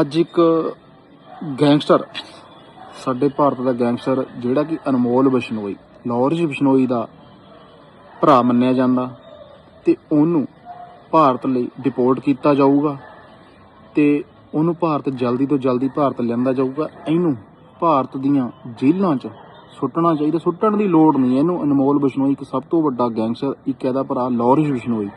ਅੱਜ ਇੱਕ ਗੈਂਗਸਟਰ, ਸਾਡੇ ਭਾਰਤ ਦਾ ਗੈਂਗਸਟਰ, ਜਿਹੜਾ ਕਿ ਅਨਮੋਲ ਬਿਸ਼ਨੋਈ, ਲਾਹੌਰ ਬਿਸ਼ਨੋਈ ਦਾ ਭਰਾ ਮੰਨਿਆ ਜਾਂਦਾ ਤੇ ਉਹਨੂੰ ਭਾਰਤ ਲਈ ਡਿਪੋਰਟ ਕੀਤਾ ਜਾਊਗਾ ਤੇ ਉਹਨੂੰ ਭਾਰਤ ਜਲਦੀ ਤੋਂ ਜਲਦੀ ਭਾਰਤ ਲਿਆਂਦਾ ਜਾਊਗਾ। ਇਹਨੂੰ ਭਾਰਤ ਦੀਆਂ ਜੇਲ੍ਹਾਂ 'ਚ ਸੁੱਟਣਾ ਚਾਹੀਦਾ, ਸੁੱਟਣ ਦੀ ਲੋੜ ਨਹੀਂ। ਇਹਨੂੰ ਅਨਮੋਲ ਬਿਸ਼ਨੋਈ ਇੱਕ ਸਭ ਤੋਂ ਵੱਡਾ ਗੈਂਗਸਟਰ, ਇੱਕ ਇਹਦਾ ਭਰਾ ਲਾਹੌਰ ਬਿਸ਼ਨੋਈ।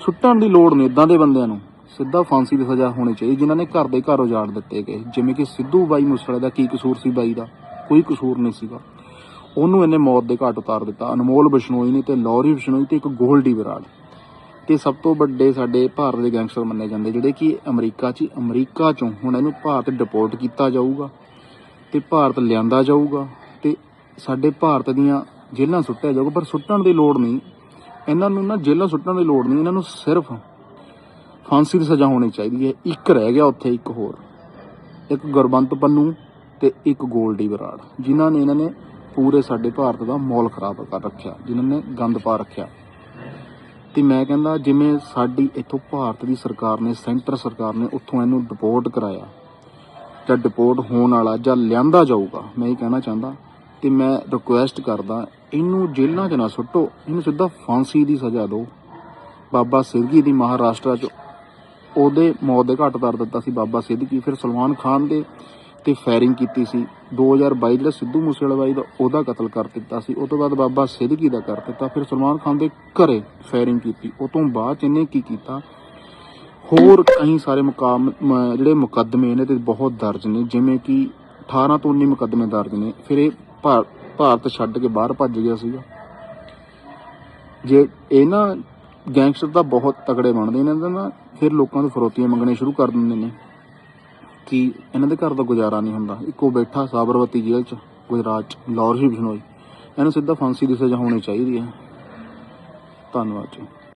ਸੁੱਟਣ ਦੀ ਲੋੜ ਨਹੀਂ ਇਦਾਂ ਦੇ ਬੰਦਿਆਂ ਨੂੰ। ਸਿੱਧਾ ਫਾਂਸੀ ਦੀ ਸਜ਼ਾ ਹੋਣੀ ਚਾਹੀਦੀ, ਜਿਨ੍ਹਾਂ ਨੇ ਘਰ ਦੇ ਘਰ ਉਜਾੜ ਦਿੱਤੇ ਗਏ। ਜਿਵੇਂ ਕਿ ਸਿੱਧੂ ਬਾਈ ਮੂਸੇਵਾਲੇ ਦਾ ਕੀ ਕਸੂਰ ਸੀ ਬਾਈ ਦਾ? ਕੋਈ ਕਸੂਰ ਨਹੀਂ ਸੀਗਾ। ਉਹਨੂੰ ਇਹਨੇ ਮੌਤ ਦੇ ਘਾਟ ਉਤਾਰ ਦਿੱਤਾ। ਅਨਮੋਲ ਬਿਸ਼ਨੋਈ ਨੇ ਤੇ ਲੌਰੀ ਬਿਸ਼ਨੋਈ ਤੇ ਇੱਕ ਗੋਲਡੀ ਵਿਰਾੜ ਤੇ ਸਭ ਤੋਂ ਵੱਡੇ ਸਾਡੇ ਭਾਰਤ ਦੇ ਗੈਂਗਸਟਰ ਮੰਨੇ ਜਾਂਦੇ, ਜਿਹੜੇ ਕਿ ਅਮਰੀਕਾ 'ਚ ਅਮਰੀਕਾ 'ਚੋਂ ਹੁਣ ਇਹਨੂੰ ਭਾਰਤ ਡਿਪੋਰਟ ਕੀਤਾ ਜਾਊਗਾ ਤੇ ਭਾਰਤ ਲਿਆਂਦਾ ਜਾਊਗਾ ਤੇ ਸਾਡੇ ਭਾਰਤ ਦੀਆਂ ਜੇਲ੍ਹਾਂ ਸੁੱਟਿਆ ਜਾਊਗਾ। ਪਰ ਸੁੱਟਣ ਦੀ ਲੋੜ ਨਹੀਂ। ਇਹਨਾਂ ਨੂੰ ਨਾ ਜੇਲ੍ਹਾਂ ਸੁੱਟਣ ਦੀ ਲੋੜ ਨਹੀਂ। ਇਹਨਾਂ ਨੂੰ ਸਿਰਫ ਫਾਂਸੀ ਦੀ ਸਜ਼ਾ ਹੋਣੀ ਚਾਹੀਦੀ ਹੈ। ਇੱਕ ਰਹਿ ਗਿਆ ਉੱਥੇ, ਇੱਕ ਹੋਰ। ਇੱਕ ਗੁਰਬੰਤ ਪੰਨੂ ਤੇ ਇੱਕ ਗੋਲਡੀ ਬਰਾੜ ਜਿਨ੍ਹਾਂ ਨੇ ਇਹਨਾਂ ਨੇ ਪੂਰੇ ਸਾਡੇ ਭਾਰਤ ਦਾ ਮੌਲ ਖਰਾਬ ਕਰ ਰੱਖਿਆ, ਜਿਨ੍ਹਾਂ ਨੇ ਗੰਦ ਪਾ ਰੱਖਿਆ। ਤੇ ਮੈਂ ਕਹਿੰਦਾ, ਜਿਵੇਂ ਸਾਡੀ ਇੱਥੋਂ ਭਾਰਤ ਦੀ ਸਰਕਾਰ ਨੇ, ਸੈਂਟਰ ਸਰਕਾਰ ਨੇ ਉੱਥੋਂ ਇਹਨੂੰ ਡਿਪੋਰਟ ਕਰਾਇਆ, ਜਾਂ ਡਿਪੋਰਟ ਹੋਣ ਵਾਲਾ, ਜਾਂ ਲਿਆਂਦਾ ਜਾਊਗਾ, ਮੈਂ ਇਹ ਕਹਿਣਾ ਚਾਹੁੰਦਾ, ਤੇ ਮੈਂ ਰਿਕੁਐਸਟ ਕਰਦਾ, ਇਹਨੂੰ ਜੇਲ੍ਹਾਂ 'ਚ ਨਾ ਸੁੱਟੋ, ਇਹਨੂੰ ਸਿੱਧਾ ਫਾਂਸੀ ਦੀ ਸਜ਼ਾ ਦਿਓ। ਬਾਬਾ ਸਿਰਗੀ ਦੀ ਮਹਾਰਾਸ਼ਟਰ 'ਚ ਉਹਦੇ ਮੌਤ ਦੇ ਘਾਟ ਉਤਾਰ ਦਿੱਤਾ ਸੀ ਬਾਬਾ ਸਿੱਧਕੀ ਫਿਰ ਸਲਮਾਨ ਖਾਨ ਦੇ ਤੇ ਫਾਇਰਿੰਗ ਕੀਤੀ ਸੀ। 2022 ਜਿਹੜਾ ਸਿੱਧੂ ਮੂਸੇਵਾਲਾ ਬਾਈ ਦਾ ਉਹਦਾ ਕਤਲ ਕਰ ਦਿੱਤਾ ਸੀ। ਉਸ ਤੋਂ ਬਾਅਦ ਬਾਬਾ ਸਿੱਧਕੀ ਦਾ ਕਰ ਦਿੱਤਾ। ਫਿਰ ਸਲਮਾਨ ਖਾਨ ਦੇ ਘਰੇ ਫਾਇਰਿੰਗ ਕੀਤੀ। ਉਸ ਤੋਂ ਬਾਅਦ 'ਚ ਇਹਨੇ ਕੀ ਕੀਤਾ? ਹੋਰ ਕਈ ਸਾਰੇ ਮੁਕਾਮ ਜਿਹੜੇ ਮੁਕੱਦਮੇ ਇਹਨੇ ਤੇ ਬਹੁਤ ਦਰਜ ਨੇ। ਜਿਵੇਂ ਕਿ 18 ਤੋਂ 19 ਮੁਕੱਦਮੇ ਦਰਜ ਨੇ। ਫਿਰ ਇਹ ਭਾਰ- ਭਾਰਤ ਛੱਡ ਕੇ ਬਾਹਰ ਭੱਜ ਗਿਆ ਸੀਗਾ। ਜੇ ਇਹਨਾਂ ਗੈਂਗਸਟਰ ਤਾਂ ਬਹੁਤ ਤਕੜੇ ਬਣਦੇ ਇਹਨਾਂ ਦਾ ਨਾ ਫਿਰ ਲੋਕਾਂ ਤੋਂ ਫਰੋਤੀਆਂ ਮੰਗਣੇ ਸ਼ੁਰੂ ਕਰ ਦਿੰਦੇ ਨੇ ਕਿ ਇਹਨਾਂ ਦੇ ਘਰ ਦਾ ਗੁਜ਼ਾਰਾ ਨਹੀਂ ਹੁੰਦਾ। ਇੱਕੋ ਬੈਠਾ ਸਾਬਰਮਤੀ ਜੇਲ੍ਹ 'ਚ, ਗੁਜਰਾਤ 'ਚ, ਲਾਹੌਰ ਹੀ ਬਿਸ਼ਨੋਈ। ਇਹਨੂੰ ਸਿੱਧਾ ਫਾਂਸੀ ਦੀ ਸਜ਼ਾ ਹੋਣੀ ਚਾਹੀਦੀ ਹੈ। ਧੰਨਵਾਦ ਜੀ।